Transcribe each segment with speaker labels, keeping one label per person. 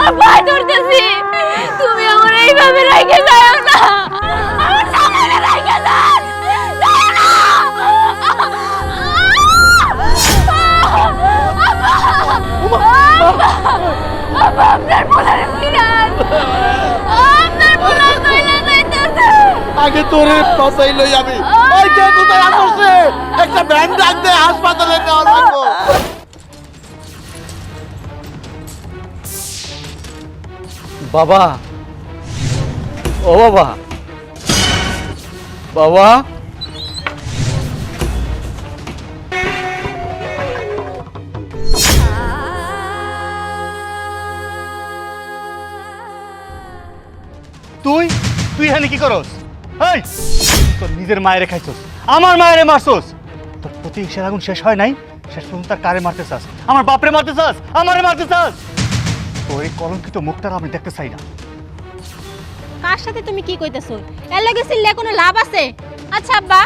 Speaker 1: আমার পায়ে ধরতেছি। তুমি আমার এইভাবে রেখে যাও না।
Speaker 2: আগে তোরে বাঁচাই লই আমি। ওই কে কোথায় আসছে একটা ভ্যান ডাক দে, হাসপাতালে নেওয়া লাগবো
Speaker 3: বাবা। ও বাবা। বাবা।
Speaker 4: তুই? তুই এখানে কি করস? এই তোর নিজের মায়েরে খাইছস। আমার মায়েরে মারছস। তোর প্রতি হিংসার আগুন শেষ হয় নাই? শেষ পর্যন্ত তার কারে মারতে চাস? আমার বাপরে মারতে চাস? আমারে মারতে চাস? এই কলঙ্কিত মুখটার আমি দেখতে চাই না।
Speaker 5: কার সাথে তুমি কি কইতেছো? এর লগে সিল্লে কোনো লাভ আছে? আচ্ছা আব্বা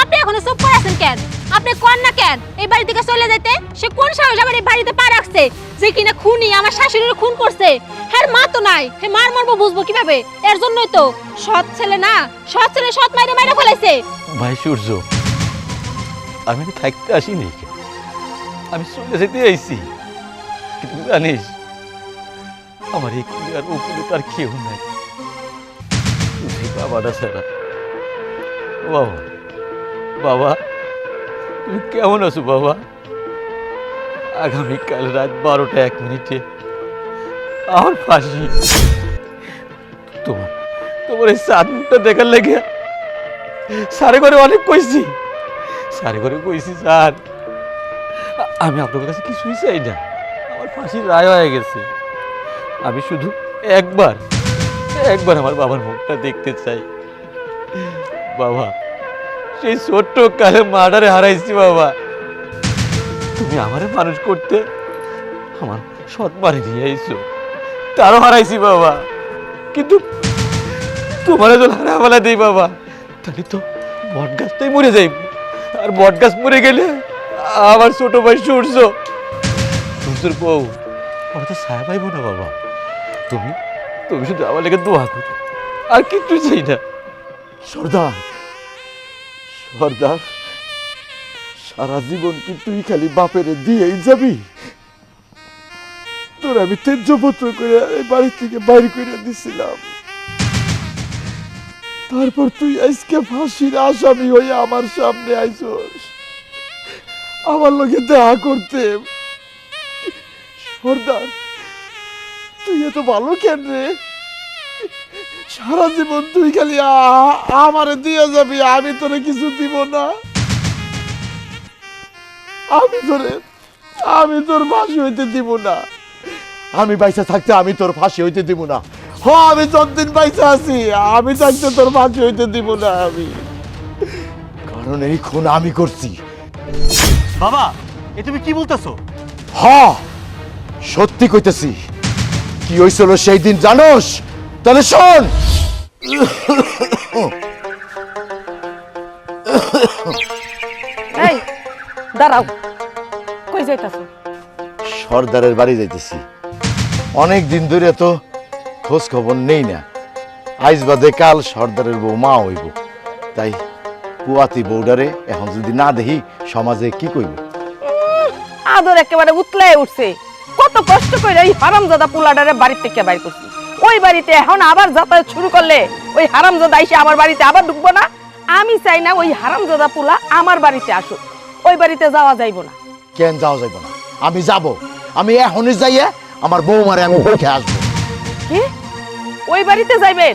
Speaker 5: আপনি এখনও চুপ করে আছেন কেন? আপনি কোন না কেন? এই বাড়ি থেকে চলে যেতে সে কোন সাহস আমার এই বাড়িতে পা রাখছে? যে কিনা খুনি আমার শাশুড়ির খুন করছে। হ্যাঁ মা তো নাই হে মার মারবো বুঝব কীভাবে? এর জন্যই তো। সৎ ছেলে না সৎ ছেলে সৎ মাইরে মাইরে ফেলাইছে।
Speaker 3: ভাই সূর্য আমি থাকতে আসিনি আমি চলে যেতে আইছি। কিন্তু জানিস আমার এই আর উপরে তার কেউ নাই। বাবাটা ছাড়া। বাবা বাবা, তুমি কেমন আছো বাবা? আগামীকাল রাত বারোটা এক মিনিটে আমার ফাঁসি তোমার তোমার এই সাত মুখটা দেখার লেগে সারে করে অনেক কইছি। সারে করে কইছি, স্যার। আমি আপনার কাছে কিছুই চাই না। আমার ফাঁসির রায় হয়ে গেছে। আমি শুধু একবার একবার আমার বাবার মুখটা দেখতে চাই। বাবা, সেই ছোট্ট কালে মার্ডারে হারাইছি বাবা। তুমি আমারে মানুষ করতে আমার সৎ মারে নিয়ে আইছো। তারও হারাইছি বাবা। কিন্তু তোমার তো হারাবেলা দেই বাবা, তাহলে তো বট গাছটাই মরে যাইব। আর বট গাছ মরে গেলে আমার ছোট ভাই সূর্য সূর্যের বউ ওরা তো ছায়া পাইব না বাবা। তুমি? তুমি শুধু আমার লেগে দোয়া করো। আর কিচ্ছু চাই না।
Speaker 2: সর্দার সর্দার, সারা জীবন কি তুই খালি বাপেরে দিয়েই যাবি? তোর আমি তেজ্যপত্র করে এই বাড়ি থেকে বাইর করে দিছিলাম। তারপর তুই আজকে ফাঁসির আসামি হয়ে আমার সামনে আইসস আমার লোকে দেখা করতে। সর্দার তুই এত ভালো কেন রে? সারা জীবন তুই খালি আমারে দিয়ে যাবি আমি তোরে কিছু দিব না। আমি তোরে আমি তোর ফাঁসি হইতে দিব না। আমি বাইসা থাকতে আমি তোর ফাঁসি হইতে দিব না। হ আমি যতদিন বাইসা আছি আমি থাকতে তোর ফাঁসি হইতে দিব না আমি। কারণ এই খুন আমি করছি।
Speaker 4: বাবা এ তুমি কি বলতেছো?
Speaker 2: হ সত্যি কইতেছি। কি হয়েছিল সেই দিন জানোস? তাহলে শোন।
Speaker 6: এই দাঁড়াও। কই যাইতাছো?
Speaker 2: সর্দারের বাড়ি যাইতেছি। অনেক দিন ধরে তো খোঁজ খবর নেই না। আইজ বাদে কাল সর্দারের বউ মা হইব। তাই কুয়াতি বউডারে এখন যদি না দেখি সমাজে কি কইব?
Speaker 6: আদর একেবারে উতলায় উঠছে। কত কষ্ট করে এই হারামজাদা পোলাডারে বাড়ির থেকে বাইর করছি। ওই বাড়িতে এখন আবার যাতায়াত শুরু করলে ওই হারামজাদা এসে আমার বাড়িতে আবার ঢুকবো না। আমি চাই না ওই হারামজাদা পোলা আমার বাড়িতে আসুক। ওই বাড়িতে যাওয়া যাইবো না।
Speaker 2: কেন যাওয়া যাইব না? আমি যাব। আমি এখনই যাইয়া আমার বৌমারে আমি দেখে আসব।
Speaker 6: কি? ওই বাড়িতে যাইবেন?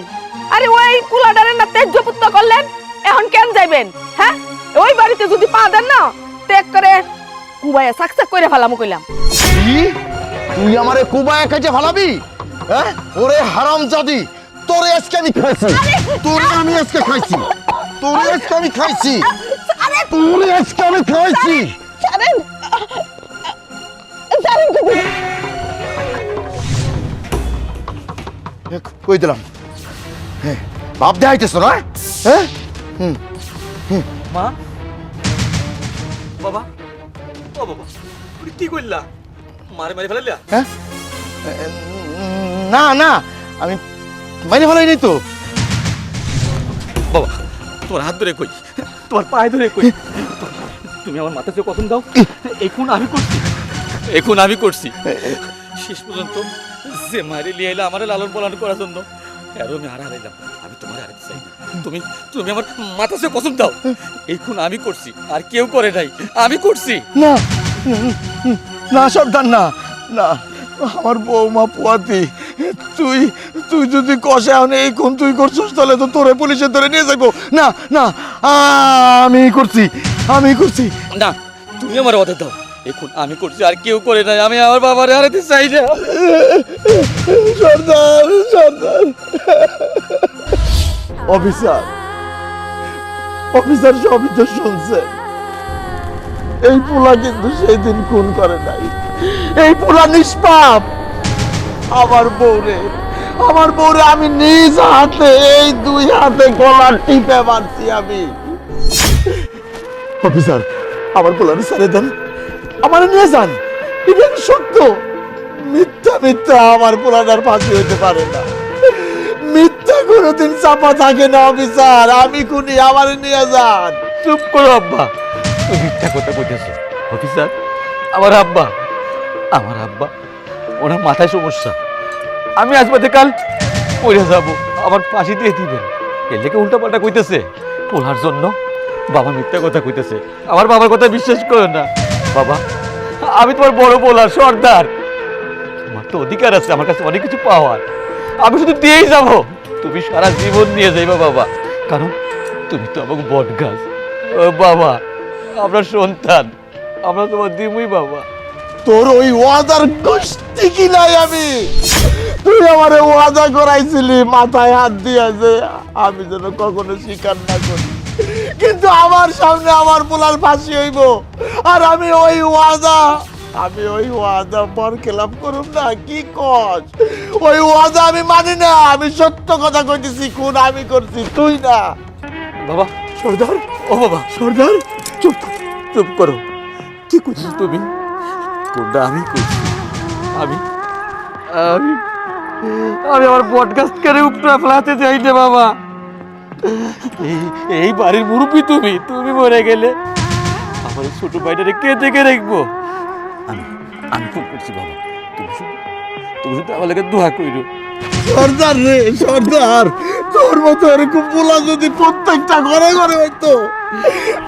Speaker 6: আরে ওই পোলাডারে না পুত্র করলেন? এখন কেন যাইবেন? হ্যাঁ? ওই বাড়িতে যদি পা দেন না ত্যাগ করে কুবাইয়া সাকসাক করে ফেলাম কইলাম।
Speaker 2: কি? তুই আমারে কুবায় কাজে ফালাবি? হ্যাঁ? ওরে হারাম জাদি তোরে আজকে আমি খাইছি। তোরে আমি আজকে খাইছি। তোরে আজকে আমি খাইছি। তোরে আজকে আমি খাইছি।
Speaker 6: ছাড়েন
Speaker 2: কই দিলাম? হ্যাঁ বাপ দেখাইতেছ না? হ্যাঁ?
Speaker 3: মা? বাবা? ও বাবা তুমি কি করলা? মারে মারে ফেলাইলা?
Speaker 2: হ্যাঁ?
Speaker 7: না না আমি মাইনে ফেলাই নাই তো।
Speaker 3: বাবা তোমার হাত ধরে কই? তোমার পায়ে ধরে কই? তুমি আমার মাথাতে কখন দাও এখন আমি করছি। এখন আমি করছি। শেষ পর্যন্ত যে মারে লিয়ে আমার লালন পালন করার জন্য। এরও আমি আর হারাইলাম আমি তোমার হারাইতে চাই না। তুমি তুমি আমার মাথা সে কসম দাও। এখন আমি করছি আর কেউ করে নাই। আমি করছি।
Speaker 7: না না সর্দার না। না আমার বৌমা পুয়াতি তুই তুই যদি কষে আনে এই কোন তুই করছিস তাহলে তো তোরে পুলিশে ধরে নিয়ে যাইবো। না না আমি করছি আমি করছি।
Speaker 3: না তুমি আমার অর্ডার দাও। এখন আমি করছি, আর কেউ করে নাই। আমি আমার বাবারে হারাতে চাই না।
Speaker 7: সর্দার সর্দার। অফিসার অফিসার সবই তো শুনছেন এই পোলা কিন্তু সেই দিন খুন করে নাই। এই পোলা নিষ্পাপ। আমার বউরে আমার বউরে আমি নিজ হাতে, এই দুই হাতে গলা টিপে মারছি আমি। অফিসার, আমার পোলারে ছেড়ে দেন। আমার নিয়ে যান। এটা সত্য? মিথ্যা মিথ্যা আমার পোলাটার ফাঁসি হইতে পারে না। মিথ্যা কোনোদিন চাপা থাকে না অফিসার। আমি খুনি আমার নিয়ে যান।
Speaker 3: চুপ করো আব্বা। তুমি মিথ্যা কথা কইতেছো। অফিসার আমার আব্বা। আমার আব্বা ওনার মাথায় সমস্যা। আমি আজ বাদে কাল পড়ে যাব। আমার ফাঁসি দিয়ে দিবেন। এর লেগে উল্টাপাল্টা কইতেছে। পোলার জন্য বাবা মিথ্যা কথা কইতেছে। আমার বাবার কথা বিশ্বাস করে না। বাবা, আমি তোমার বড় পোলার সর্দার। তোমার তো অধিকার আছে, আমার কাছে অনেক কিছু পাওয়ার। আমি শুধু দিয়েই যাব। তুমি সারা জীবন নিয়ে যাইবা বাবা, কারণ তুমি তো আমাকে বট গাছ বাবা, আমরা সন্তান, আমরা তোমার দিমুই বাবা।
Speaker 7: তোর ওই ওয়াদার গোষ্ঠী কি নাই আমি? তুই আমার ওয়াদা করাইছিলি, মাথায় হাত দিয়া যে আমি যেন কখনো স্বীকার না করি। কিন্তু আমার সামনে আমার পোলার ফাঁসি হইব। আর আমি ওই ওয়াদা, আমি ওই ওয়াদা পর খেলাপ করুম না, কি কস? ওই ওয়াদা আমি মানি না, আমি সত্য কথা কইতেছি, খুন আমি করছি, তুই না।
Speaker 3: বাবা,
Speaker 7: সর্দার,
Speaker 3: ও বাবা,
Speaker 7: সর্দার,
Speaker 3: চুপ চুপ করো। কি করছিস তুমি? কোনটা আমি করছি আমি? আমি আমি আমার গাছ কেড়ে উপটা ফেলাতে চাই না বাবা। এই বাড়ির মুরব্বী তুমি তুমি মরে গেলে। আমার ছোট ভাইটারে কে থেকে রাখব? আমি আমি ফোন করছি, বাবা। তুমি শুধু তুমি শুধু আমার লাগে দোয়া কইরো।
Speaker 7: সর্দার রে, সর্দার। তোর মতো এরকম পোলা যদি প্রত্যেকটা ঘরে ঘরে হইতো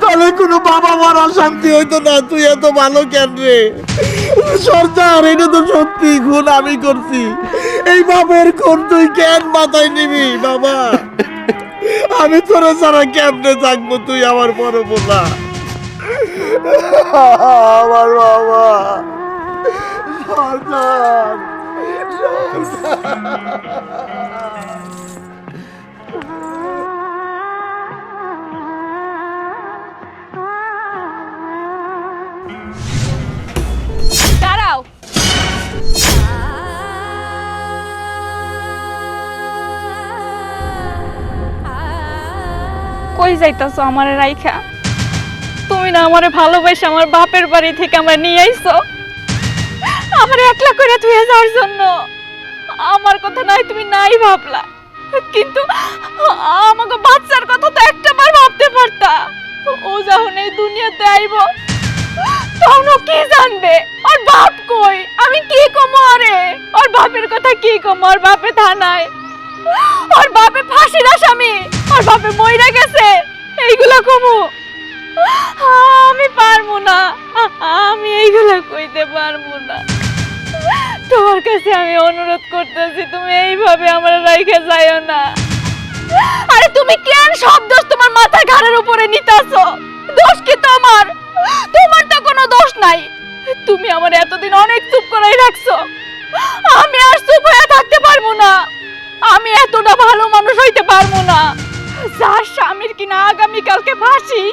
Speaker 7: তাহলে কোনো বাবা মারা শান্তি হইতো না, তুই এত ভালো কেন রে? সর্দার এটা তো সত্যি, খুন আমি করছি। এই বাপের খুন তুই কেন মাথায় নিবি, বাবা? আমি তোরা ছাড়া কেমনে থাকব তুই আমার বড় পোলা আমার বাবা সর্দার
Speaker 1: কই যাইতাছো আমারে রাইখা। তুমি না আমারে ভালোবাসে, আমার বাপের বাড়ি থেকে আমরা নিয়ে আইছো। আমার একলা করে ধুয়ে যাওয়ার জন্য। আমার কথা নাই, তুমি নাই ভাবলা। কিন্তু আমাকে বাচ্চার কথা তো একটা বার ভাবতে পারতা। ও যখন এই দুনিয়াতে আইব, তখন কি জানবে? ওর বাপ কই? আমি কি কমো আরে? ওর বাপের কথা কি কমো? ওর বাপে থানায়। ওর বাপে ফাঁসির আসামি। ওর বাপে মইরা গেছে। এইগুলা কমু। আমি পারব না। আমি এইগুলা কইতে পারব না। তোমার কাছে আমি অনুরোধ করতেছি, তুমি এইভাবে আমার রাইখে যাইও না। আরে তুমি কেন সব দোষ তোমার মাথা ঘাড়ের উপরে নিতাছো? দোষ কি তোমার? তোমার তো কোনো দোষ নাই। তুমি আমার এতদিন অনেক চুপ করাই রাখছো। আমি আর চুপ হয়ে থাকতে পারব না। আমি এতটা ভালো মানুষ হইতে পারব না। যার স্বামীর কিনা আগামী কালকে ফাঁসি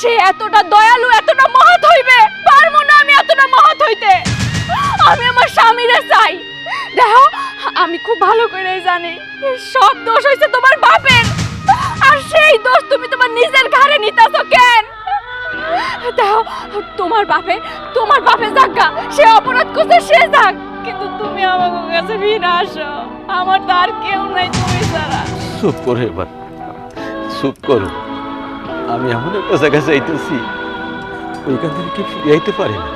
Speaker 1: সে এতটা দয়ালু এতটা মহৎ হইবে পারব না আমি এতটা মহৎ হইতে। আমি আমার স্বামীরে চাই। দেখো আমি খুব ভালো করে জানি সব দোষ হইছে তোমার বাপের। আর সেই দোষ তুমি তোমার নিজের ঘাড়ে নিতেছো কেন? দেখো তোমার বাপে তোমার বাপে যাক গা, সে অপরাধ করছে সে যাক।
Speaker 8: কিন্তু তুমি আমাকে কাছে ফিরে আসো। আমার তো আর কেউ নাই তুমি ছাড়া।
Speaker 3: চুপ করো এবার। চুপ করো। আমি এমন একটা জায়গায় যাইতেছি ওইখান থেকে কি ফিরে আইতে পারি না।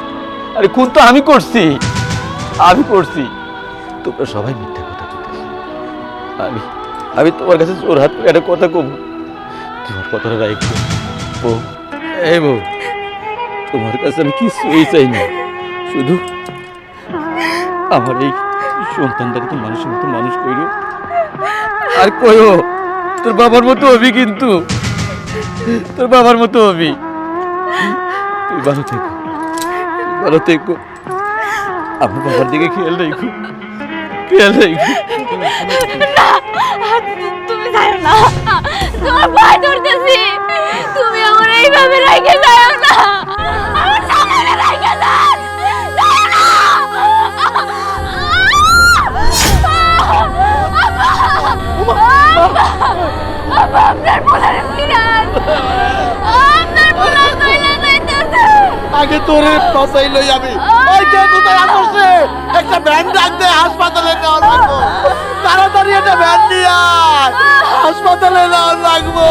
Speaker 3: আরে কোন তো আমি করছি? আমি করছি। তোমরা সবাই মিথ্যা কথা বলতেছো। আমি আমি তোমার কাছে জোর হাত করে একটা কথা কব। তোমার কথাটা রাখব বউ এই বউ তোমার কাছে আমি কিছুই চাই না। শুধু আমার এই সন্তানটাকে মানুষের মতো মানুষ কইরো। আর কইও তোর বাবার মতো হবি কিন্তু। তোর বাবার মতো হবি। তুই ভালো থেকো। ভালো থেকো। আমার বাবার দিকে খেয়াল রাখো। খেয়াল রাখো।
Speaker 8: তুমি যাও না।
Speaker 1: তোমার ভয় ধরতেছি। তুমি আমার এইভাবে রেখে যাও। আপনার পোলারে ফিরান আপনার পোলার কইলে যাইতেছে।
Speaker 7: আগে তোরে ফসাই লই আমি। ওই কে কোথায় আসছে একটা ভ্যান ডাক দে, হাসপাতালে নেওয়া লাগবো তাড়াতাড়ি একটা ভ্যান নিয়ে হাসপাতালে নেওয়া লাগবো।